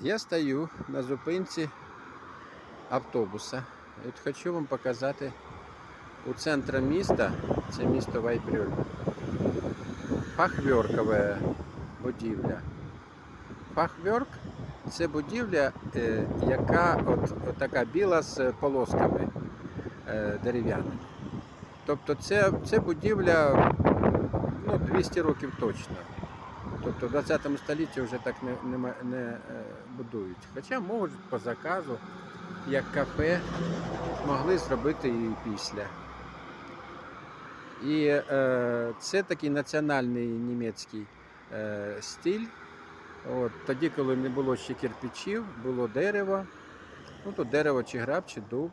Я стою на зупинці автобуса. І от хочу вам показати у центрі міста, це місто Вайбрюль, фахверкова будівля. Фахверк це будівля, е, яка от, от така біла з полосками е, дерев'яними. Тобто це, це будівля ну, 200 років точно. Тобто в 20 столітті вже так не, не, не е, будують. Хоча можуть по заказу, як кафе, могли зробити і після. І е, це такий національний німецький е, стиль. От, тоді, коли не було ще кирпичів, було дерево. Ну, то дерево чи граб, чи дуб.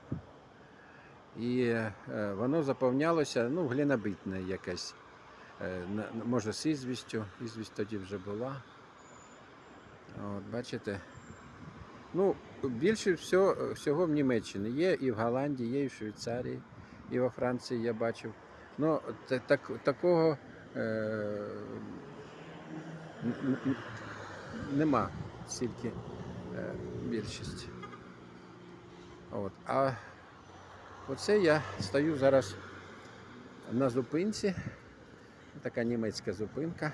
І е, воно заповнялося ну, глинобитне якесь. Е, може з ізвістю, ізвість тоді вже була. От, бачите. Ну, більше всього, всього в Німеччині є і в Голландії, є і в Швейцарії, і во Франції я бачив. Ну, так, такого е, нема стільки е, більшість. От. А оце я стою зараз на зупинці. Така німецька зупинка.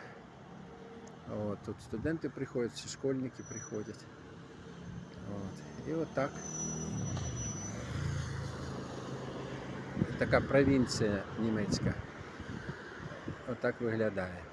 От, тут студенти приходять, всі школьники приходять. От. І отак. Така провінція німецька. Отак виглядає.